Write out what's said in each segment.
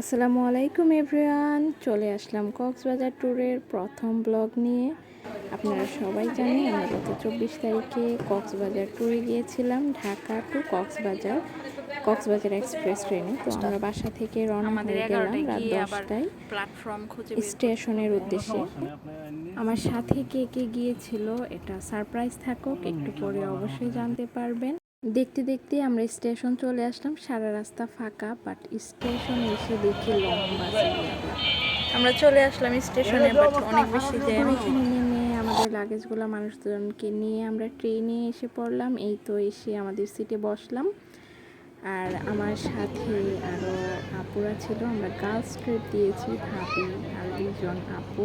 আসসালামু আলাইকুম এভরিওয়ান চলে আসলাম কক্সবাজার ট্যুরের প্রথম ব্লগ নিয়ে। আপনারা সবাই জানেন আমরা গত চব্বিশ তারিখে কক্সবাজার ট্যুরে গিয়েছিলাম ঢাকা টু কক্সবাজার কক্সবাজার এক্সপ্রেস ট্রেনে। তো আমরা বাসা থেকে রওনা হয়ে গেলাম রাত দশটায় প্ল্যাটফর্ম স্টেশনের উদ্দেশ্যে। আমার সাথে কে কে গিয়েছিল এটা সারপ্রাইজ থাকুক একটু পরে অবশ্যই জানতে পারবেন। দেখতে দেখতে আমরা স্টেশন চলে আসলাম। সারা রাস্তা ফাঁকা বাট স্টেশনে এসে দেখি লম্বা আমরা চলে আসলাম স্টেশনে বাট অনেক বেশি জ্যাম। এখানে নেমে আমাদের লাগেজগুলো মানুষজনকে নিয়ে আমরা ট্রেনে এসে পড়লাম। এই তো এসে আমাদের সিটে বসলাম। আর আমার সাথে আরও আপুরা ছিল। আমরা গার্লস ট্রিপ দিয়েছি, ভাবি আর দুজন আপু।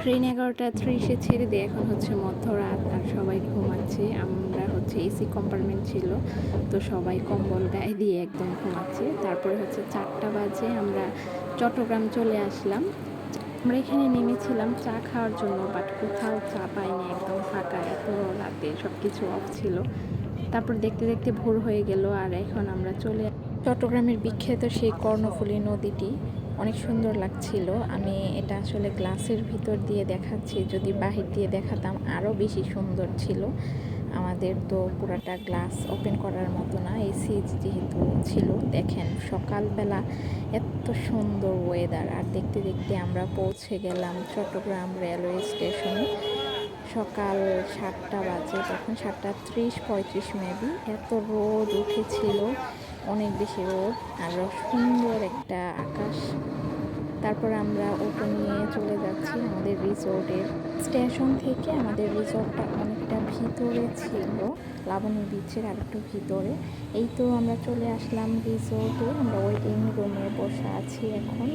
ট্রেন এগারোটা ত্রিশে ছেড়ে দিয়ে এখন হচ্ছে মধ্যরাত আর সবাই ঘুমাচ্ছে। আমরা হচ্ছে এসি কম্পার্টমেন্ট ছিল, তো সবাই কম্বল গায়ে দিয়ে একদম ঘুমাচ্ছে। তারপরে হচ্ছে চারটা বাজে আমরা চট্টগ্রাম চলে আসলাম। আমরা এখানে নেমেছিলাম চা খাওয়ার জন্য বাট কোথাও চা পাইনি, একদম ফাঁকা এত রাতে সব কিছু অফ ছিল। তারপর দেখতে দেখতে ভোর হয়ে গেল আর এখন আমরা চলে চট্টগ্রামের বিখ্যাত সেই কর্ণফুলী নদীটি। অনেক সুন্দর লাগছিল। আমি এটা আসলে গ্লাসের ভিতর দিয়ে দেখাচ্ছি, যদি বাহির দিয়ে দেখাতাম আরও বেশি সুন্দর ছিল। আমাদের তো পুরাটা গ্লাস ওপেন করার মতো না এসি যেহেতু ছিল। দেখেন, সকালবেলা এত সুন্দর ওয়েদার আর দেখতে দেখতে আমরা পৌঁছে গেলাম চট্টগ্রাম রেলওয়ে স্টেশনে সকাল সাতটা বাজে, তখন সাতটা ত্রিশ পঁয়ত্রিশ মেবি এত রোদ উঠেছিল। অনেক বেশি রোদ, আর সুন্দর একটা আকাশ। তারপর আমরা ওটো নিয়ে চলে যাচ্ছি আমাদের রিসোর্টের স্টেশন থেকে। আমাদের রিসোর্টটা অনেকটা ভিতরে ছিল লাবণী বিচের আর একটু ভিতরে। এই তো আমরা চলে আসলাম রিসোর্টে। আমরা ওয়েটিং রুমে বসে আছি এখন।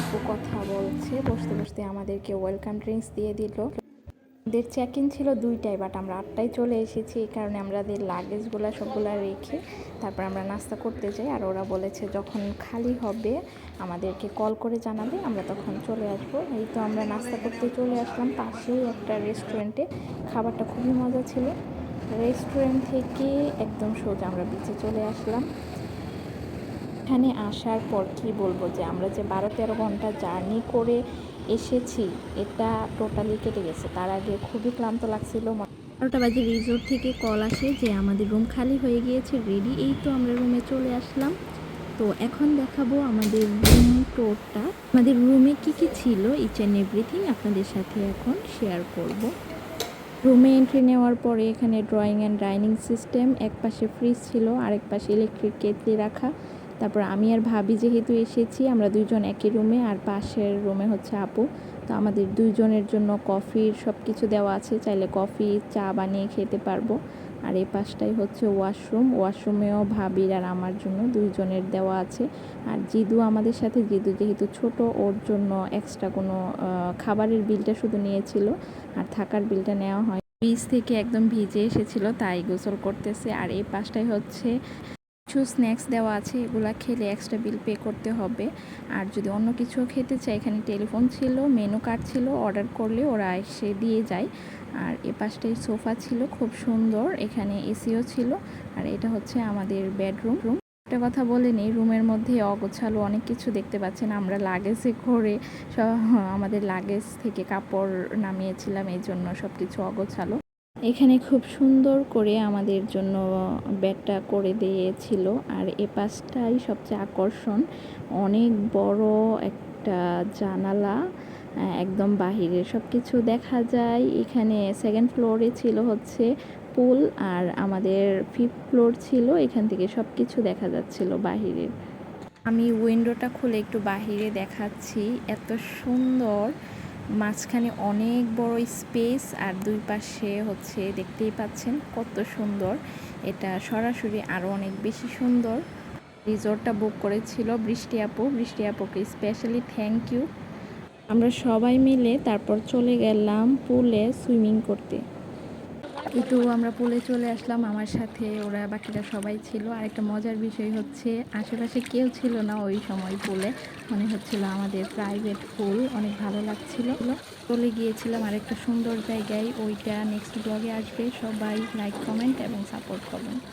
আপু কথা বলছে, বসতে বসতে আমাদেরকে ওয়েলকাম ড্রিঙ্কস দিয়ে দিল। আমাদের চেক ইন ছিল দুইটায় বাট আমরা আটটায় চলে এসেছি। এই কারণে আমাদের লাগেজগুলো সবগুলো রেখে তারপর আমরা নাস্তা করতে যাই। আর ওরা বলেছে যখন খালি হবে, আমাদেরকে কল করে জানাবে, আমরা তখন চলে আসব। এই তো আমরা নাস্তা করতে চলে আসলাম। পাশেই একটা রেস্টুরেন্টে খাবারটা খুবই মজা ছিল। রেস্টুরেন্ট থেকে একদম সোজা আমরা বিচে চলে আসলাম। এখানে আসার পর কি বলব যে আমরা যে বারো তেরো ঘণ্টা জার্নি করে এসেছি, এটা টোটালি কেটে গেছে। তার আগে খুবই ক্লান্ত লাগছিল বারোটা বাজে রিসোর্ট থেকে কল আসে যে আমাদের রুম খালি হয়ে গিয়েছে রেডি এই তো আমরা রুমে চলে আসলাম। তো এখন দেখাবো আমাদের রুম টোরটা আমাদের রুমে কি কি ছিল? ইচ অ্যান্ড এভরিথিং আপনাদের সাথে এখন শেয়ার করব। রুমে এন্ট্রি নেওয়ার পরে এখানে ড্রয়িং অ্যান্ড ডাইনিং সিস্টেম এক পাশে ফ্রিজ ছিল, আরেক পাশে ইলেকট্রিক কেটলি রাখা। তারপর আমি আর ভাবি যেহেতু এসেছি, আমরা দুইজন একই রুমে আর পাশের রুমে হচ্ছে আপু। তো আমাদের দুইজনের জন্য কফির সব কিছু দেওয়া আছে, চাইলে কফি, চা বানিয়ে খেতে পারব। আর এই পাশটাই হচ্ছে ওয়াশরুম। ওয়াশরুমেও ভাবির আর আমার জন্য দুইজনের দেওয়া আছে। আর জিদু আমাদের সাথে, জিদু যেহেতু ছোট, ওর জন্য এক্সট্রা কোনো খাবারের বিলটা শুধু নিয়েছিল আর থাকার বিলটা নেওয়া হয়। বীজ থেকে একদম ভিজে এসেছিল, তাই গোসল করতেছে। আর এই পাশটাই হচ্ছে কিছু স্ন্যাক্স দেওয়া আছে, এগুলা খেলে এক্সট্রা বিল পে করতে হবে। আর যদি অন্য কিছু খেতে চাই এখানে টেলিফোন ছিল মেনু কার্ড ছিল অর্ডার করলে ওরা এসে দিয়ে যায়। আর এ পাশটাই সোফা ছিল, খুব সুন্দর, এখানে এসিও ছিল। আর এটা হচ্ছে আমাদের বেডরুম রুম একটা কথা বলে নেই, রুমের মধ্যে অগোছালো অনেক কিছু দেখতে পাচ্ছেন। আমরা লাগেজে করে সব আমাদের লাগেজ থেকে কাপড় নামিয়েছিলাম, এই জন্য সব কিছু অগোছালো। এখানে খুব সুন্দর করে আমাদের জন্য ব্যাটটা করে দিয়েছিল। আর এ পাশটাই সবচেয়ে আকর্ষণ, অনেক বড় একটা জানালা একদম বাহিরে। সব কিছু দেখা যায়। এখানে সেকেন্ড ফ্লোরে ছিল হচ্ছে পুল আর আমাদের ফিফথ ফ্লোর ছিল, এখান থেকে সব কিছু দেখা যাচ্ছিল বাহিরে। আমি উইন্ডোটা খুলে একটু বাহিরে দেখাচ্ছি। এত সুন্দর। মাঝখানে অনেক বড় স্পেস আর দুই পাশে হচ্ছে দেখতেই পাচ্ছেন কত সুন্দর। এটা সরাসরি আরও অনেক বেশি সুন্দর। রিসোর্টটা বুক করেছিল বৃষ্টি আপু। বৃষ্টি আপুকে স্পেশালি থ্যাংক ইউ আমরা সবাই মিলে তারপর চলে গেলাম পুলে সুইমিং করতে। কিন্তু আমরা পুলে চলে আসলাম, আমার সাথে ওরা বাকিরা সবাই ছিল। আর একটা মজার বিষয় হচ্ছে, আশেপাশে কেউ ছিল না ওই সময় পুলে। মনে হচ্ছিল আমাদের প্রাইভেট পুল অনেক ভালো লাগছিল। চলে গিয়েছিলাম আর একটা সুন্দর জায়গায়, ওইটা নেক্সট ব্লগে আসবে। সবাই লাইক কমেন্ট এবং সাপোর্ট করবেন।